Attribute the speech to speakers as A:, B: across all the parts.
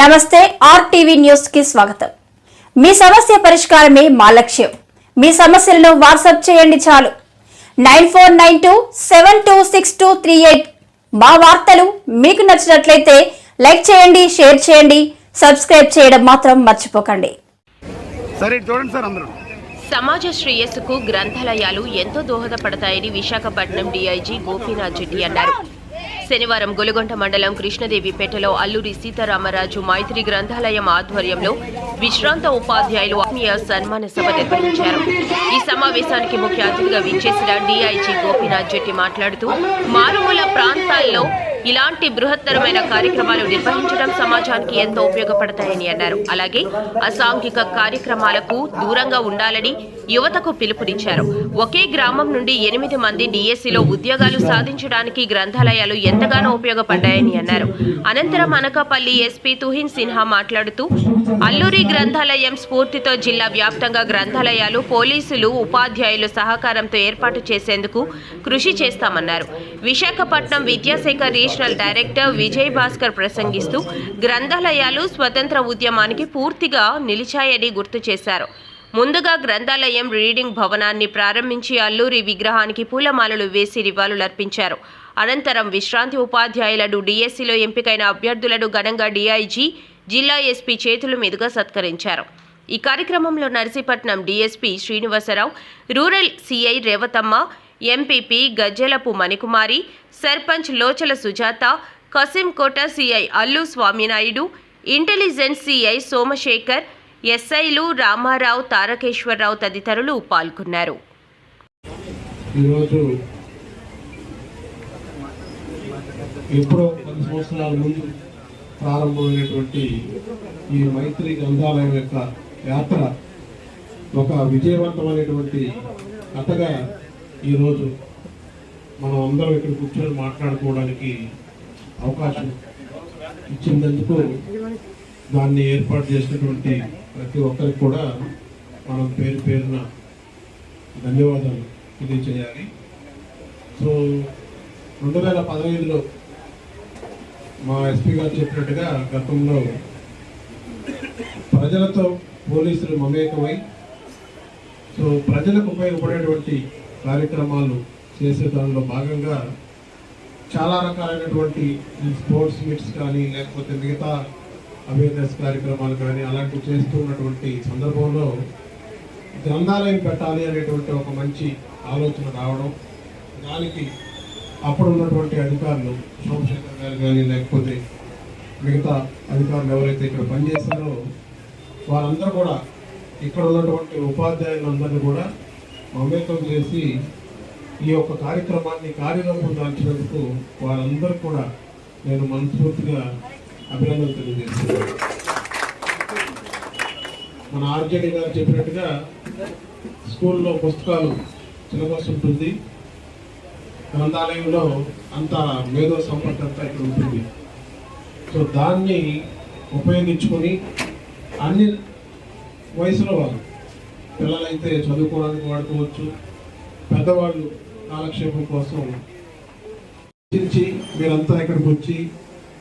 A: నమస్తే ఆర్టీవీ న్యూస్కి స్వాగతం. మీ సమస్య పరిష్కారమే మా లక్ష్యం. మీ సమస్యలను వాట్సాప్ చేయండి చాలు. Nine four nine two seven two six two three eight మా వార్తలు మీకు నచ్చినట్లయితే లైక్ చేయండి షేర్ చేయండి సబ్స్క్రైబ్ చేయడం మాత్రం మర్చిపోకండి.
B: సరే ఇటు చూడండి సార్ అందరూ.
C: సమాజ శ్రేయస్సుకు గ్రంథాలయాలు ఎంతో దోహదపడతాయని విశాఖపట్నం డీఐజీ గోపీనాథ్ జెట్టి అన్నారు. శనివారం గొలుగొంట మండలం కృష్ణదేవిపేటలో అల్లూరి సీతారామరాజు మైత్రి గ్రంథాలయం ఆధ్వర్యంలో విశ్రాంత ఉపాధ్యాయులు ఆత్మీయ సన్మాన సభ నిర్వహించారు. ఈ సమావేశానికి ముఖ్య అతిథిగా విచ్చేసిన డీఐజీ గోపీనాథ్ జెట్టి మాట్లాడుతూ మారుమూల ప్రాంతాల్లో ఇలాంటి బృహత్తరమైన కార్యక్రమాలు నిర్వహించడం సమాజానికి ఎంతో ఉపయోగపడతాయని అన్నారు. అలాగే అసాంఘిక కార్యక్రమాలకు దూరంగా ఉండాలని యువతకు పిలుపునిచ్చారు. ఒకే గ్రామం నుండి ఎనిమిది మంది డిఎస్సిలో ఉద్యోగాలు సాధించడానికి గ్రంథాలయాలు ఎంతగానో ఉపయోగపడ్డాయని అన్నారు. అనంతరం అనకాపల్లి ఎస్పీ తుహిన్ సిన్హా మాట్లాడుతూ అల్లూరి గ్రంథాలయం స్ఫూర్తితో జిల్లా వ్యాప్తంగా గ్రంథాలయాలు పోలీసులు ఉపాధ్యాయులు సహకారంతో ఏర్పాటు చేసేందుకు కృషి చేస్తామన్నారు. విశాఖపట్నం విద్యాశాఖ రీజనల్ డైరెక్టర్ విజయ్ భాస్కర్ ప్రసంగిస్తూ గ్రంథాలయాలు స్వతంత్ర ఉద్యమానికి పూర్తిగా నిలిచాయని గుర్తు చేశారు. ముందుగా గ్రంథాలయం రీడింగ్ భవనాన్ని ప్రారంభించి అల్లూరి విగ్రహానికి పూలమాలలు వేసి నివాళులర్పించారు. అనంతరం విశ్రాంతి ఉపాధ్యాయులను డిఎస్సిలో ఎంపికైన అభ్యర్థులను ఘనంగా డిఐజీ జిల్లా ఎస్పీ చేతుల మీదుగా సత్కరించారు. ఈ కార్యక్రమంలో Narsipatnam DSP Srinivasarao rural CI Revathamma MPP Gajjelapu Manikumari sarpanch Lochala Sujatha Kasimkota CI Allu Swaminaidu intelligence CI Somasekhar ఎస్ఐలు రామారావు తారకేశ్వరరావు తదితరులు పాల్గొన్నారు.
D: ఈరోజు ఎప్పుడో పది సంవత్సరాల ముందు ప్రారంభమైనటువంటి ఈ మైత్రి గ్రంథాలయం యొక్క యాత్ర ఒక విజయవంతమైనటువంటి కథగా ఈరోజు మనం అందరం ఇక్కడ కూర్చొని మాట్లాడుకోవడానికి అవకాశం ఇచ్చినందుకు దాన్ని ఏర్పాటు చేసినటువంటి ప్రతి ఒక్కరికి కూడా మనం పేరు పేరున ధన్యవాదాలు తెలియచేయాలి సో రెండు వేల పదహైదులో మా ఎస్పీ గారు చెప్పినట్టుగా గతంలో ప్రజలతో పోలీసులు మమేకమై సో ప్రజలకు ఉపయోగపడేటువంటి కార్యక్రమాలు చేసే దానిలో భాగంగా చాలా రకాలైనటువంటి ఈ స్పోర్ట్స్ మీట్స్ కానీ లేకపోతే మిగతా అవేర్నెస్ కార్యక్రమాలు కానీ అలాంటివి చేస్తూ ఉన్నటువంటి సందర్భంలో గ్రంథాలయం పెట్టాలి అనేటువంటి ఒక మంచి ఆలోచన రావడం దానికి అప్పుడు ఉన్నటువంటి అధికారులు సోమశేఖర్ గారు కానీ లేకపోతే మిగతా అధికారులు ఎవరైతే ఇక్కడ పనిచేశారో వారందరూ కూడా ఇక్కడ ఉన్నటువంటి ఉపాధ్యాయులందరినీ కూడా మమేకం చేసి ఈ యొక్క కార్యక్రమాన్ని కార్యరూపం దాల్చినందుకు వారందరూ కూడా నేను మనస్ఫూర్తిగా అభినందనలు తెలియజేస్తున్నాను. మన ఆర్జేడీ గారు చెప్పినట్టుగా స్కూల్లో పుస్తకాలు సిలబస్ ఉంటుంది. గ్రంథాలయంలో అంత మేధో సంపత్తి అంతా ఇక్కడ ఉంటుంది. సో దాన్ని ఉపయోగించుకొని అన్ని వయసులో వాళ్ళు పిల్లలైతే చదువుకోవడానికి వాడుకోవచ్చు. పెద్దవాళ్ళు కాలక్షేపం కోసం చర్చించి మీరంతా ఇక్కడికి వచ్చి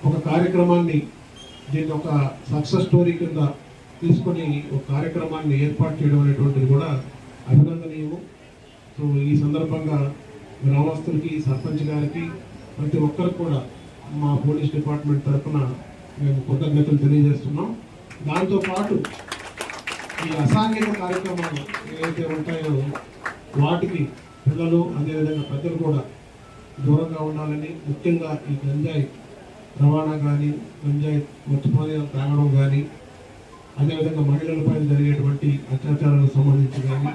D: ఒక కార్యక్రమాన్ని దీన్ని ఒక సక్సెస్ స్టోరీ కింద తీసుకొని ఒక కార్యక్రమాన్ని ఏర్పాటు చేయడం అనేటువంటిది కూడా అభినందనీయము. సో ఈ సందర్భంగా గ్రామస్తులకి సర్పంచ్ గారికి ప్రతి ఒక్కరికి కూడా మా పోలీస్ డిపార్ట్మెంట్ తరఫున మేము కృతజ్ఞతలు తెలియజేస్తున్నాం. దాంతోపాటు ఈ అసాంఘిక కార్యక్రమాలు ఏవైతే ఉంటాయో వాటికి పిల్లలు అదేవిధంగా పెద్దలు కూడా దూరంగా ఉండాలని ముఖ్యంగా ఈ గంజాయి రవాణా కానీ గంజాయి మత్తుపానీయాలు తాగడం కానీ అదేవిధంగా మహిళలపై జరిగేటువంటి అత్యాచారాలకు సంబంధించి కానీ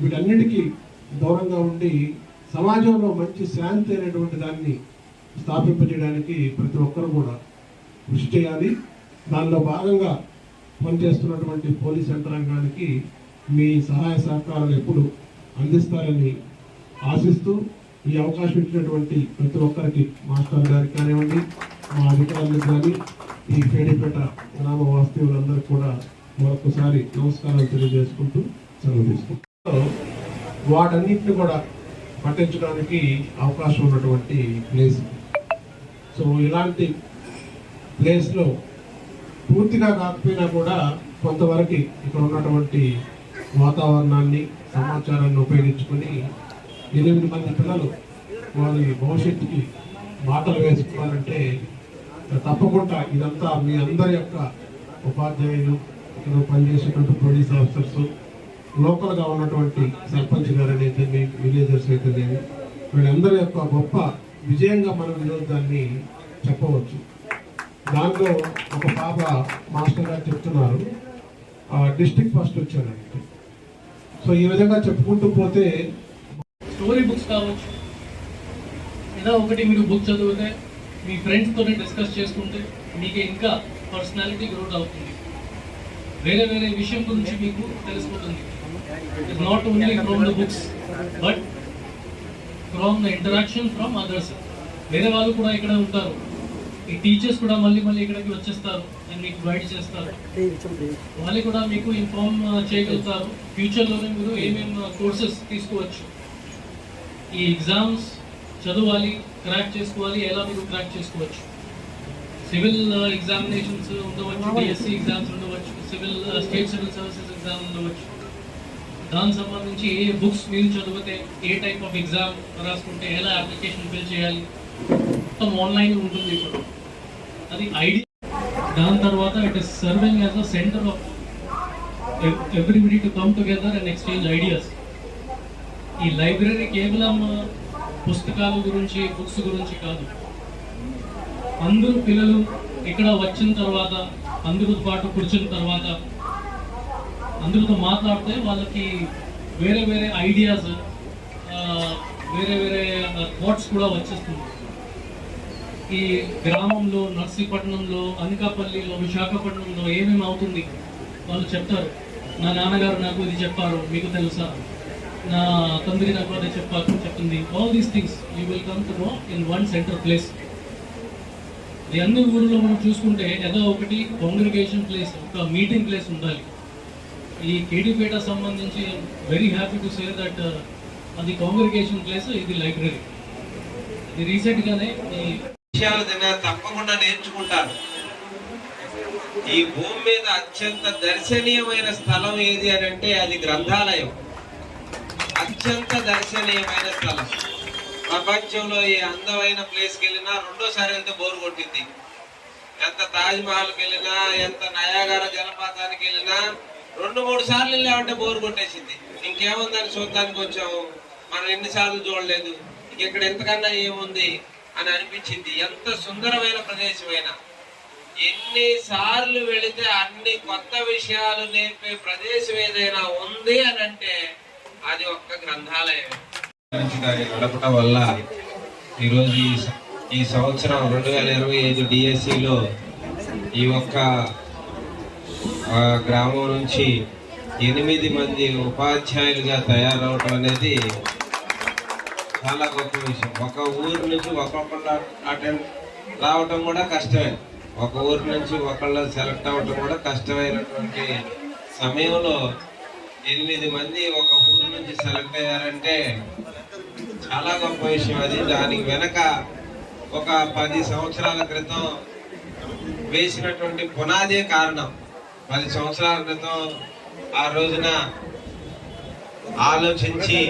D: వీటన్నిటికీ దూరంగా ఉండి సమాజంలో మంచి శాంతి అనేటువంటి దాన్ని స్థాపింపజేయడానికి ప్రతి ఒక్కరు కూడా కృషి చేయాలి. దానిలో భాగంగా పనిచేస్తున్నటువంటి పోలీస్ యంత్రాంగానికి మీ సహాయ సహకారాలు ఎప్పుడు అందిస్తారని ఆశిస్తూ ఈ అవకాశం ఇచ్చినటువంటి ప్రతి ఒక్కరికి మాస్టర్ గారికి కానివ్వండి మా అధికారులకు కానీ ఈ పేడిపేట గ్రామ వాస్తవ్యులందరికీ కూడా మరొకసారి నమస్కారాలు తెలియజేసుకుంటూ సెలవు తీసుకుంటాం వాటన్నిటిని కూడా పట్టించడానికి అవకాశం ఉన్నటువంటి ప్లేస్. సో ఇలాంటి ప్లేస్లో పూర్తిగా కాకపోయినా కూడా కొంతవరకు ఇక్కడ ఉన్నటువంటి వాతావరణాన్ని సమాచారాన్ని ఉపయోగించుకొని ఎనిమిది మంది పిల్లలు వారి భవిష్యత్తుకి మాటలు వేసుకోవాలంటే తప్పకుండా ఇదంతా మీ అందరి యొక్క ఉపాధ్యాయులు ఇక్కడ పనిచేసేటువంటి పోలీస్ ఆఫీసర్స్ లోకల్గా ఉన్నటువంటి సర్పంచ్ గారు అయితేనేమి విలేజర్స్ అయితేనేమి వీళ్ళందరి యొక్క గొప్ప విజయంగా మనం ఈరోజు దాన్ని చెప్పవచ్చు. దాంట్లో ఒక పాప మాస్టర్ గారు చెప్తున్నారు. డిస్ట్రిక్ట్ ఫస్ట్ వచ్చారంటే సో ఈ విధంగా చెప్పుకుంటూ పోతే
E: స్టోరీ బుక్స్ కావచ్చు. ఏదో ఒకటి మీరు బుక్ చదివితే మీ ఫ్రెండ్స్తో డిస్కస్ చేసుకుంటే మీకు ఇంకా పర్సనాలిటీ గ్రోత్ అవుతుంది. వేరే వేరే విషయం గురించి మీకు తెలిసిపోతుంది. It not only from the books but from the interaction from others వేరే వాళ్ళు కూడా ఇక్కడ ఉంటారు. ఈ టీచర్స్ కూడా మళ్ళీ మళ్ళీ ఇక్కడికి వచ్చేస్తారు. అండ్ మీకు గైడ్ చేస్తారు వాళ్ళు కూడా మీకు ఇన్ఫార్మ్ uh, చేయగలుగుతారు. ఫ్యూచర్లోనే మీరు ఏమేమి కోర్సెస్ uh, తీసుకోవచ్చు. ఈ ఎగ్జామ్స్ చదవాలి క్రాక్ చేసుకోవాలి ఎలా మీరు క్రాక్ చేసుకోవచ్చు. సివిల్ ఎగ్జామినేషన్స్ uh, ఉండవచ్చు డిఎస్సి ఎగ్జామ్స్ ఉండవచ్చు civil state civil services exam ఉండవచ్చు. దానికి సంబంధించి ఏ బుక్స్ మీరు చదివితే ఏ టైప్ ఆఫ్ ఎగ్జామ్ రాసుకుంటే ఎలా అప్లికేషన్ ఫిల్ చేయాలి? మొత్తం ఆన్లైన్ ఉంటుంది ఇప్పుడు. అది ఐడి. దాని తర్వాత it is serving as a centre of everybody to come together and exchange ideas ఈ లైబ్రరీ కేవలం పుస్తకాల గురించి బుక్స్ గురించి కాదు. అందరూ పిల్లలు ఇక్కడ వచ్చిన తర్వాత అందరితో పాటు కూర్చున్న తర్వాత అందరితో మాట్లాడితే వాళ్ళకి వేరే వేరే ఐడియాస్ వేరే వేరే థాట్స్ కూడా వచ్చేస్తుంది. ఈ గ్రామంలో నర్సీపట్నంలో అనకాపల్లిలో విశాఖపట్నంలో ఏమేమి అవుతుంది? వాళ్ళు చెప్తారు. నా నాన్నగారు నాకు ఇది చెప్పారు మీకు తెలుసా? నా తండ్రి నాకు అదే చెప్పారు చెప్పింది. All these things you will come to know in one centre place ఈ అన్ని ఊర్లో మనం చూసుకుంటే ఏదో ఒకటి కాంగ్రిగేషన్ ప్లేస్ ఒక మీటింగ్ ప్లేస్ ఉండాలి. ఈ కేడీపేట సంబంధించి very happy to say that అది కాంగ్రిగేషన్ ప్లేస్ ఇది లైబ్రరీ ఇది రీసెంట్గానే ఈ
F: విషయాలు తప్పకుండా నేర్చుకుంటారు ఈ భూమి మీద అత్యంత దర్శనీయమైన స్థలం ఏది అని అంటే అది గ్రంథాలయం. అత్యంత దర్శనీయమైన స్థలం. ప్రపంచంలో ఏ అందమైన ప్లేస్కి వెళ్ళినా రెండోసారి వెళ్తే బోరు కొట్టింది ఎంత తాజ్ మహల్కి వెళ్ళినా ఎంత నయాగార జలపాతానికి వెళ్ళినా రెండు మూడు సార్లు వెళ్ళామంటే బోరు కొట్టేసింది. ఇంకేముందని చూడడానికి వచ్చాము మనం ఎన్నిసార్లు చూడలేదు. ఇక్కడ ఎంతకన్నా ఏముంది? అని అనిపించింది. ఎంత సుందరమైన ప్రదేశమైనా. ఎన్ని సార్లు వెళితే అన్ని కొత్త విషయాలు నేర్పే ప్రదేశం ఏదైనా ఉంది అని అంటే అది ఒక్క గ్రంథాలయం నుంచి నడపటం వల్ల ఈరోజు ఈ ఈ సంవత్సరం రెండు వేల ఇరవై ఐదు డిఎస్సిలో ఈ ఒక్క గ్రామం నుంచి ఎనిమిది మంది ఉపాధ్యాయులుగా తయారవటం అనేది చాలా గొప్ప విషయం. ఒక ఊరు నుంచి ఒక్కొక్కళ్ళు అటెండ్ రావటం కూడా కష్టమే. ఒక ఊరు నుంచి ఒకళ్ళు సెలెక్ట్ అవ్వటం కూడా కష్టమైనటువంటి సమయంలో ఎనిమిది మంది ఒక ఊరు నుంచి సెలెక్ట్ అయ్యారంటే చాలా గొప్ప విషయం అది. దానికి వెనక ఒక పది సంవత్సరాల క్రితం వేసినటువంటి పునాదే కారణం. పది సంవత్సరాల క్రితం ఆ రోజున ఆలోచించి